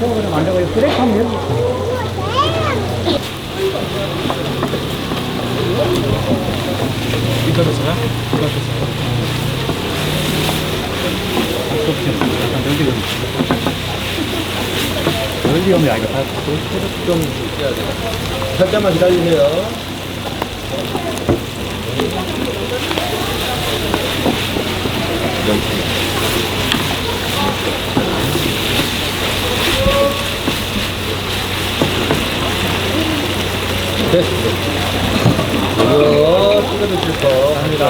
그거를 만들고 브레이크 하면 여기 이거 됐어요? 이거 됐어요? 약간 연기금이 아니고 다 좀, 살짝만 기다리세요. 네. 이거 찍어주실 거. 감사합니다.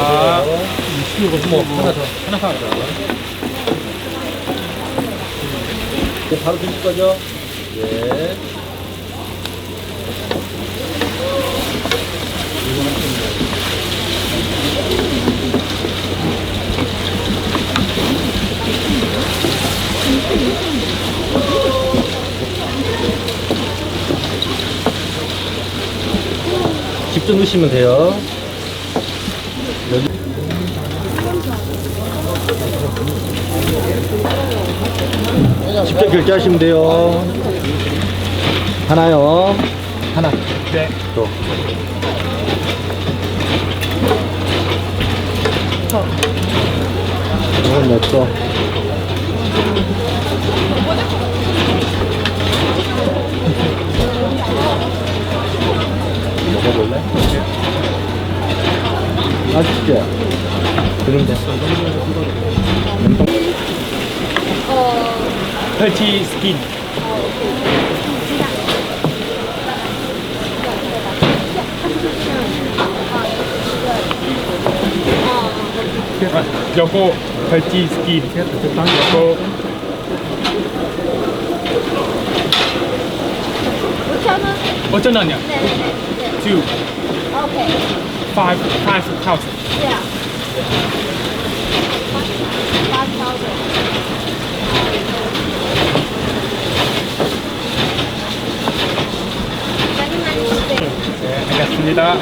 뭐, 하나 더. 하나 사. 이제 바로 드실 거죠? 예. 직접 넣으시면 돼요. 직접 결제하시면 돼요. 하나요. 하나. 네. 또. 이건 내 거. 먹어볼래? 맛있지? 그럼 됐어. 펼치 스킨. 아, 요거 펼치 스킨. 요거 5,000원? 5천 원이야. 네, 네, 네. Two, 오케이. five, five thousand. Yeah. 5,000. 많이 많이 주세요. 네, 알겠습니다.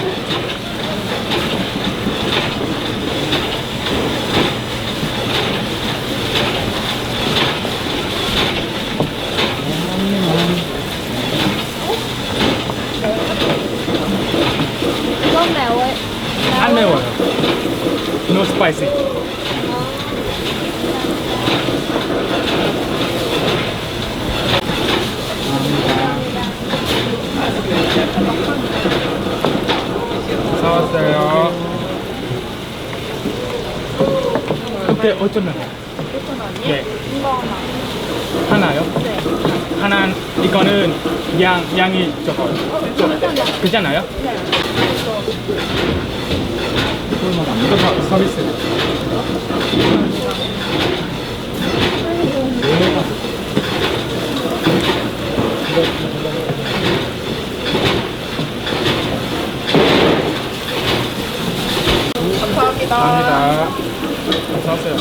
이건 매워요. 안 매워요. No spicy. 사왔어요. 그때 어쩌면 네. 이거 하나. 하나요? 네. 하나 이거는 양 양이 적어요. 좀 괜찮아요? 네. 서- 서비스. 감사합니다. 사왔어요.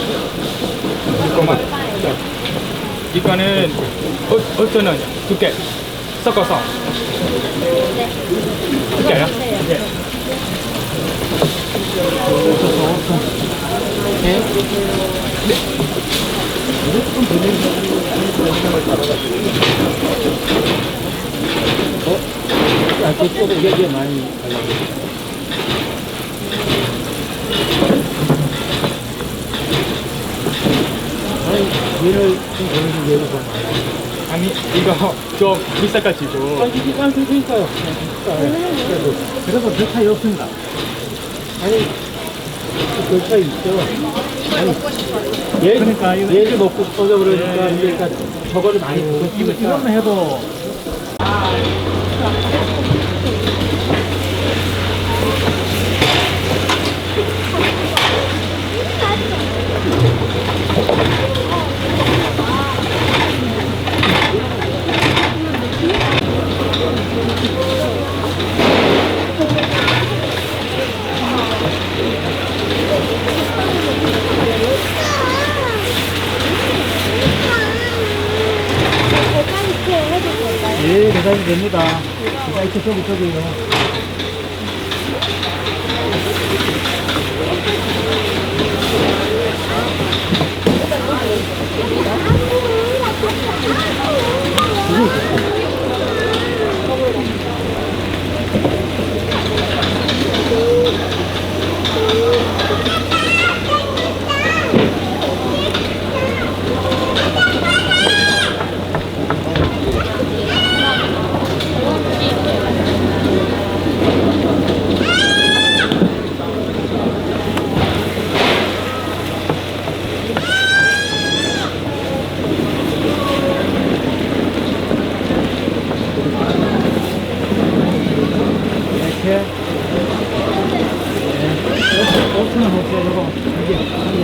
이거만. 네. 이거는 어, 어떤 원이요? 두 개. 섞어서. 네. 두 개요? 주세요. 네. 아, 그쪽으로 얘기 많이. 아니, 얘를 좀 보내준 얘를 더 많아. 아니 이거 좀 비싸가지고. 아, 이게. 그래도, 그래서 별 차이 없습니다. 아니, 별 차이 있죠. 아니, 얘, 그러니까 이거- 얘를 먹고 싶어서 그러니까, 예, 예. 그러니까 저거를 많이 이거, 드시니까. 이것만 해도 이렇게 됩니다. 이렇게 서고 저기요.